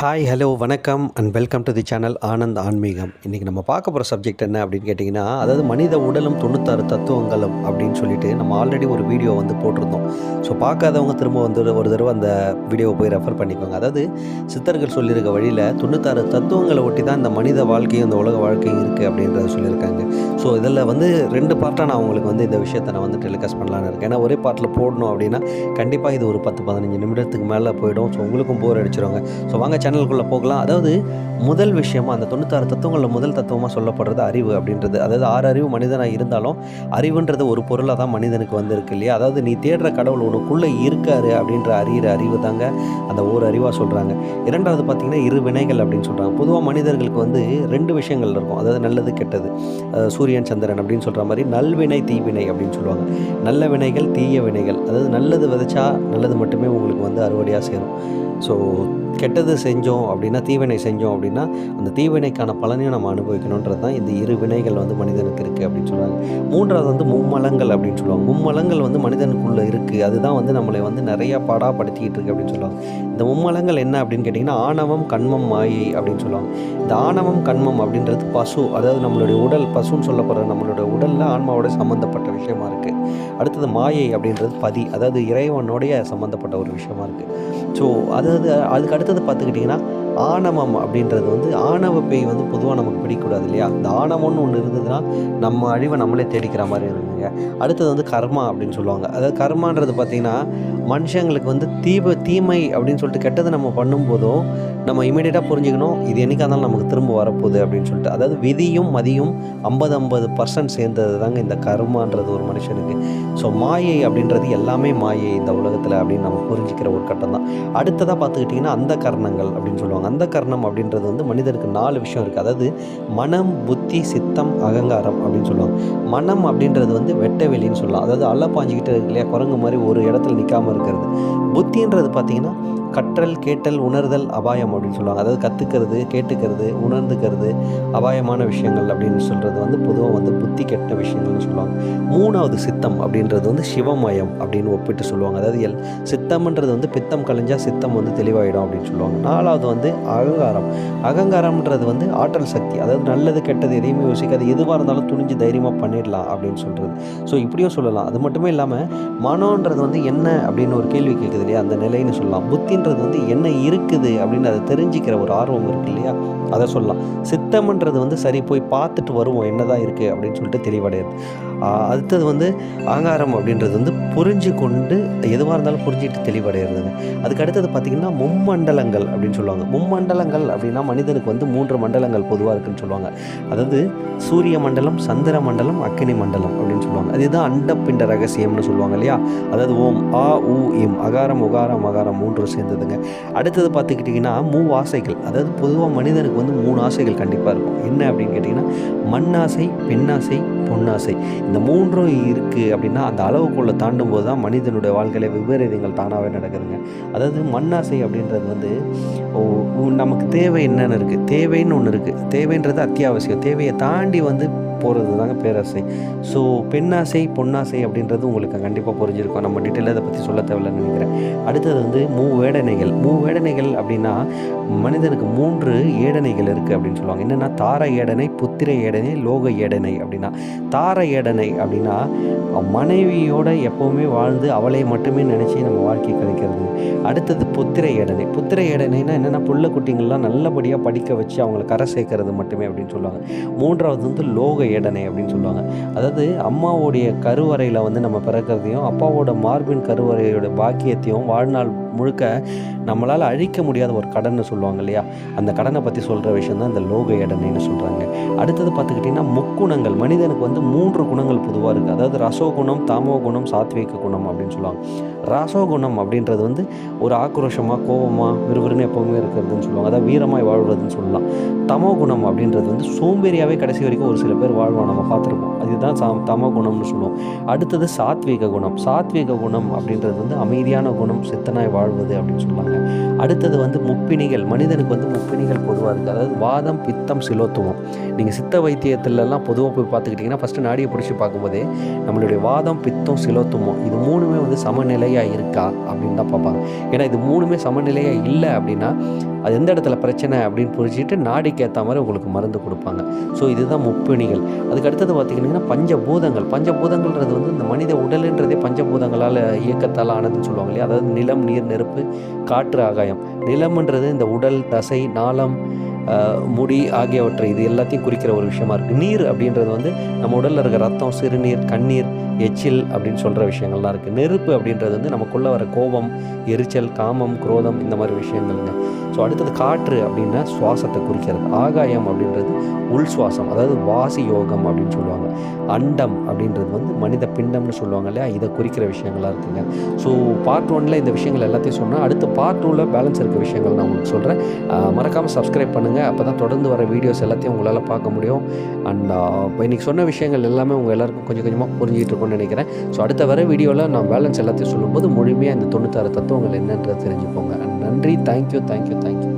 Hi hello வணக்கம் and welcome to the channel Anand ஆன்மீகம் இன்றைக்கி நம்ம பார்க்க போகிற சப்ஜெக்ட் என்ன அப்படின்னு கேட்டிங்கன்னா அதாவது மனித உடலும் தொண்ணூத்தாறு தத்துவங்களும் அப்படின்னு சொல்லிட்டு நம்ம ஆல்ரெடி ஒரு வீடியோ வந்து போட்டிருந்தோம். ஸோ பார்க்காதவங்க திரும்ப வந்து ஒரு தடவை அந்த வீடியோவை போய் ரெஃபர் பண்ணிக்கோங்க. அதாவது சித்தர்கள் சொல்லியிருக்க வழியில் தொண்ணூத்தாறு தத்துவங்களை ஒட்டி தான் இந்த மனித வாழ்க்கையும் இந்த உலக வாழ்க்கையும் இருக்குது அப்படின்றத சொல்லியிருக்காங்க. ஸோ இதில் வந்து ரெண்டு பார்ட்டாக நான் உங்களுக்கு வந்து இந்த விஷயத்தை நான் வந்து டெலிகாஸ்ட் பண்ணலான்னு இருக்கேன். ஏன்னா ஒரே பாட்டில் போடணும் அப்படின்னா கண்டிப்பாக இது ஒரு பத்து பதினஞ்சு நிமிடத்துக்கு மேலே போயிடும். ஸோ உங்களுக்கும் போர் அடிச்சிருவாங்க. ஸோ வாங்க சேனலுக்குள்ளே போகலாம். அதாவது முதல் விஷயமா அந்த தொண்ணூத்தாறு தத்துவங்களில் முதல் தத்துவமாக சொல்லப்படுறது அறிவு அப்படின்றது. அதாவது ஆறு அறிவு மனிதனாக இருந்தாலும் அறிவுன்றது ஒரு பொருளாக தான் மனிதனுக்கு வந்திருக்கு இல்லையா? அதாவது நீ தேடுற கடவுள் உனக்குள்ளே இருக்காரு அப்படின்ற அறிகிற அறிவு தாங்க அந்த ஒரு அறிவாக சொல்கிறாங்க இரண்டாவது பார்த்திங்கன்னா இரு வினைகள் அப்படின்னு சொல்கிறாங்க பொதுவாக மனிதர்களுக்கு வந்து ரெண்டு விஷயங்கள் இருக்கும். அதாவது நல்லது கெட்டது. சூரிய சூரியன் சந்திரன் அப்படின்னு சொல்கிற மாதிரி நல்வினை தீவினை அப்படின்னு சொல்லுவாங்க. நல்ல வினைகள் தீய வினைகள். அதாவது நல்லது விதைச்சா நல்லது மட்டுமே உங்களுக்கு வந்து அறுவடையாக சேரும். ஸோ கெட்டது செஞ்சோம் அப்படின்னா தீவினை செஞ்சோம் அப்படின்னா அந்த தீவினைக்கான பலனையும் நம்ம அனுபவிக்கணுன்றது தான் இந்த இரு வினைகள் வந்து மனிதனுக்கு இருக்குது அப்படின்னு சொல்கிறாங்க மூன்றாவது வந்து மும்மலங்கள் அப்படின்னு சொல்லுவாங்க. மும்மலங்கள் வந்து மனிதனுக்குள்ளே இருக்குது அதுதான் வந்து நம்மளை வந்து நிறையா பாடாப்படுத்திக்கிட்டு இருக்குது அப்படின்னு சொல்லுவாங்க. இந்த மும்மலங்கள் என்ன அப்படின்னு கேட்டிங்கன்னா ஆணவம் கண்மம் மாயை அப்படின்னு சொல்லுவாங்க. இந்த ஆணவம் கண்மம் அப்படின்றது பசு. அதாவது நம்மளுடைய உடல் பசுன்னு சொல்ல சொல்லப்படுற நம்மளோட உடலில் ஆன்மாவோட சம்மந்தப்பட்ட விஷயமா இருக்குது அடுத்தது மாயை அப்படின்றது பதி அதாவது இறைவனுடைய சம்மந்தப்பட்ட ஒரு விஷயமா இருக்குது ஸோ அதாவது அதுக்கு அடுத்தது பார்த்துக்கிட்டிங்கன்னா ஆணவம் அப்படின்றது வந்து ஆணவ பேய் வந்து பொதுவாக நமக்கு பிடிக்கக்கூடாது இல்லையா? இந்த ஆணவம்னு ஒன்று இருந்ததுன்னா நம்ம அழிவை நம்மளே தேடிக்கிற மாதிரி இருக்குங்க. அடுத்தது வந்து கர்மா அப்படின்னு சொல்லுவாங்க. அதாவது கர்மான்றது பார்த்திங்கன்னா மனுஷங்களுக்கு வந்து தீப தீமை அப்படின்னு சொல்லிட்டு கெட்டதை நம்ம பண்ணும்போதும் நம்ம இமீடியட்டாக புரிஞ்சுக்கணும். இது என்னைக்கா இருந்தாலும் நமக்கு திரும்ப வரப்போகுது அப்படின்னு சொல்லிட்டு. அதாவது விதியும் மதியும் ஐம்பது ஐம்பது பர்சன்ட் சேர்ந்தது தாங்க இந்த கர்மான்றது ஒரு மனுஷனுக்கு. ஸோ மாயை அப்படின்றது எல்லாமே மாயை இந்த உலகத்தில் அப்படின்னு நம்ம புரிஞ்சுக்கிற ஒரு கட்டம் தான். அடுத்ததாக பார்த்துக்கிட்டிங்கன்னா அந்த கர்ணங்கள் அப்படின்னு சொல்லுவாங்க. அந்த கர்ணம் அப்படின்றது வந்து மனிதனுக்கு நாலு விஷயம் இருக்குது அதாவது மனம் புத்தி சித்தம் அகங்காரம் அப்படின்னு சொல்லுவாங்க. மனம் அப்படின்றது வந்து வெட்ட வெளின்னு சொல்லலாம். அதாவது அள்ள பாஞ்சிக்கிட்டு இருக்கு இல்லையா? குரங்கு மாதிரி ஒரு இடத்துல நிற்காமல் இருக்கிறது. புத்தின்றது பார்த்திங்கன்னா கற்றல் கேட்டல் உணர்தல் அபாயம் அப்படின்னு சொல்லுவாங்க. அதாவது கற்றுக்கிறது கேட்டுக்கிறது உணர்ந்துக்கிறது அபாயமான விஷயங்கள் அப்படின்னு சொல்கிறது வந்து பொதுவாக வந்து புத்தி கெட்ட விஷயங்கள்னு சொல்லுவாங்க. மூணாவது சித்தம் அப்படின்றது வந்து சிவமயம் அப்படின்னு ஒப்பிட்டு சொல்லுவாங்க. அதாவது எல் சித்தம்ன்றது வந்து பித்தம் கலைஞ்சால் சித்தம் வந்து தெளிவாயிடும் அப்படின்னு சொல்லுவாங்க. நாலாவது வந்து அகங்காரம். அகங்காரம்ன்றது வந்து ஆற்றல் சக்தி. அதாவது நல்லது கெட்டது எதையுமே யோசிக்காது. எதுவாக இருந்தாலும் துணிஞ்சு தைரியமாக பண்ணிடலாம் அப்படின்னு சொல்கிறது ஸோ இப்படியும் சொல்லலாம். அது மட்டுமே இல்லாமல் மனோன்றது வந்து என்ன அப்படின்னு ஒரு கேள்வி கேட்குது இல்லையா? அந்த நிலைன்னு சொல்லலாம். புத்தின்றது வந்து என்ன இருக்குது அப்படின்னு அதை தெரிஞ்சுக்கிற ஒரு ஆர்வம் இருக்குது இல்லையா? அதை சொல்லலாம். சித்தம்ன்றது வந்து சரி போய் பார்த்துட்டு வருவோம். என்னதான் இருக்குது அப்படின்னு சொல்லிட்டு தெளிவடையுது. அடுத்தது வந்து அகங்காரம் அப்படின்றது வந்து புரிஞ்சு கொண்டு எதுவாக இருந்தாலும் புரிஞ்சுட்டு தெளிவடைகிறதுங்க. அதுக்கு அடுத்தது பார்த்திங்கன்னா மும்மண்டலங்கள் அப்படின்னு சொல்லுவாங்க. மும்மண்டலங்கள் அப்படின்னா மனிதனுக்கு வந்து மூன்று மண்டலங்கள் பொதுவாக இருக்குன்னு சொல்லுவாங்க. அதாவது சூரிய மண்டலம் சந்திர மண்டலம் அக்கினி மண்டலம் அப்படின்னு சொல்லுவாங்க. அதுதான் அண்டப்பிண்ட ரகசியம்னு சொல்லுவாங்க இல்லையா? அதாவது ஓம் ஆ உ இம். அகாரம் உகாரம் அகாரம் மூன்று சேர்ந்ததுங்க. அடுத்தது பார்த்துக்கிட்டிங்கன்னா மூ ஆசைகள் அதாவது பொதுவாக மனிதனுக்கு வந்து மூணு ஆசைகள் கண்டிப்பாக இருக்கும். என்ன அப்படின்னு கேட்டிங்கன்னா மண்ணாசை பெண்ணாசை பொன்னாசை. இந்த மூன்றும் இருக்குது அப்படின்னா அந்த அளவுக்குள்ளே தாண்டும் போது தான் மனிதனுடைய வாழ்க்கையில் விபரீதங்கள் தானாகவே நடக்குதுங்க. அதாவது மண்ணாசை அப்படின்றது வந்து நமக்கு தேவை என்னென்னு இருக்குது தேவைன்னு ஒன்று இருக்குது தேவைன்றது அத்தியாவசியம். தேவையை தாண்டி வந்து போகிறது தாங்க பேராசை. ஸோ பெண்ணாசை பொன்னாசை அப்படின்றது உங்களுக்கு கண்டிப்பாக புரிஞ்சிருக்கும். நம்ம டீட்டெயிலாக அதை பற்றி சொல்ல தேவையில்லைன்னு நினைக்கிறேன். அடுத்தது வந்து மூ வேடனைகள். மூ வேடனைகள் அப்படின்னா மனிதனுக்கு மூன்று ஏடனைகள் இருக்குது அப்படின்னு சொல்லுவாங்க. என்னென்னா தார ஏடனை புத்திர ஏடனை லோக ஏடனை அப்படின்னா. தார ஏடனை அப்படின்னா மனைவியோட எப்போவுமே வாழ்ந்து அவளை மட்டுமே நினச்சி நம்ம வாழ்க்கை கழிக்கிறது. அடுத்தது புத்திர ஏடனை. புத்திர ஏடனைனா என்னென்னா புள்ள குட்டிங்கள்லாம் நல்லபடியாக படிக்க வச்சு அவங்கள கரை சேர்க்கறது மட்டுமே அப்படின்னு சொல்லுவாங்க. மூன்றாவது வந்து லோக ஏடனை அப்படின்னு சொல்லுவாங்க. அதாவது அம்மாவோடைய கருவறையில் வந்து நம்ம பிறக்கிறதையும் அப்பாவோட மார்பின் கருவறையோட பாக்கியத்தையும் வாழ்நாள் முழுக்க நம்மளால் அழிக்க முடியாத ஒரு கடன்னு சொல்லுவாங்க இல்லையா? அந்த கடனை பற்றி சொல்கிற விஷயம் தான் இந்த லோக எடனைன்னு சொல்கிறாங்க அடுத்தது பார்த்துக்கிட்டிங்கன்னா முக்குணங்கள். மனிதனுக்கு வந்து மூன்று குணங்கள் பொதுவாக இருக்குது அதாவது ரசோ குணம் தாமோ குணம் சாத்விக குணம் அப்படின்னு சொல்லுவாங்க. ரசோ குணம் அப்படின்றது வந்து ஒரு ஆக்ரோஷமாக கோபமாக விறுவிறுன்னு எப்போவுமே இருக்கிறதுன்னு சொல்லுவாங்க. அதாவது வீரமாய் வாழ்வதுன்னு சொல்லலாம். தமோ குணம் அப்படின்றது வந்து சோம்பேறியாகவே கடைசி வரைக்கும் ஒரு சில பேர் வாழ்வோம் நம்ம பார்த்துருப்போம். அதுதான் சா தமோ குணம்னு சொல்லுவோம். அடுத்தது சாத்விக குணம். சாத்விக குணம் அப்படின்றது வந்து அமைதியான குணம் சித்தனாய் வாழ் வாழ்வது அப்படின்னு சொல்லுவாங்க. அடுத்தது வந்து முப்பிணிகள் மனிதனுக்கு வந்து முப்பிணிகள் பொதுவாக இருக்குது அதாவது வாதம் பித்தம் சிலோத்துவம். நீங்கள் சித்த வைத்தியத்திலலாம் பொதுவாக போய் பார்த்துக்கிட்டிங்கன்னா ஃபஸ்ட்டு நாடியை பிடிச்சி பார்க்கும்போதே நம்மளுடைய வாதம் பித்தம் சிலோத்துவம் இது மூணுமே வந்து சமநிலையாக இருக்கா அப்படின்னு தான் பார்ப்பாங்க. ஏன்னா இது மூணுமே சமநிலையாக இல்லை அப்படின்னா அது எந்த இடத்துல பிரச்சனை அப்படின்னு புரிஞ்சுட்டு நாடிக்கு ஏற்ற மாதிரி உங்களுக்கு மருந்து கொடுப்பாங்க. ஸோ இதுதான் முப்பிணிகள் அதுக்கு அடுத்தது பார்த்திங்கன்னா பஞ்சபூதங்கள். பஞ்சபூதங்கள்ன்றது வந்து இந்த மனித உடலுன்றதே பஞ்சபூதங்களால் இயக்கத்தால் ஆனதுன்னு சொல்லுவாங்க இல்லையா? அதாவது நிலம் நீர் நெருப்பு காற்று ஆகாயம். நிலம்ன்றது இந்த உடல் தசை நாளம் முடி ஆகியவற்றை இது எல்லாத்தையும் குறிக்கிற ஒரு விஷயமா இருக்குது நீர் அப்படின்றது வந்து நம்ம உடலில் இருக்கிற ரத்தம் சிறுநீர் கண்ணீர் எச்சில் அப்படின்னு சொல்கிற விஷயங்கள்லாம் இருக்குது நெருப்பு அப்படின்றது வந்து நமக்குள்ளே வர கோபம் எரிச்சல் காமம் குரோதம் இந்த மாதிரி விஷயங்கள்ங்க. ஸோ அடுத்தது காற்று அப்படின்னா சுவாசத்தை குறிக்கிறது. ஆகாயம் அப்படின்றது உள் சுவாசம் அதாவது வாசி யோகம் அப்படின்னு சொல்லுவாங்க. அண்டம் அப்படின்றது வந்து மனித பிண்டம்னு சொல்லுவாங்க இல்லையா? இதை குறிக்கிற விஷயங்களாக இருக்குங்க. ஸோ பார்ட் ஒன்ல இந்த விஷயங்கள் எல்லாத்தையும் சொன்னால் அடுத்து பார்ட் டூவில் பேலன்ஸ் இருக்க விஷயங்கள் நான் உங்களுக்கு சொல்கிறேன் மறக்காமல் சப்ஸ்கிரைப் பண்ணுங்கள் அப்போ தான் தொடர்ந்து வர வீடியோஸ் எல்லாத்தையும் உங்களால் பார்க்க முடியும். அண்ட் uh, இன்றைக்கி சொன்ன விஷயங்கள் எல்லாமே உங்கள் எல்லாருக்கும் கொஞ்சம் கொஞ்சமாக புரிஞ்சிட்டு இருக்கும்னு நினைக்கிறேன். ஸோ அடுத்த வர வீடியோவில் நான் பேலன்ஸ் எல்லாத்தையும் சொல்லும்போது முழுமையாக இந்த தொண்ணூத்தாறு தத்துவங்கள் என்னன்றது தெரிஞ்சுப்போங்க. And நன்றி. Thank you thank you thank you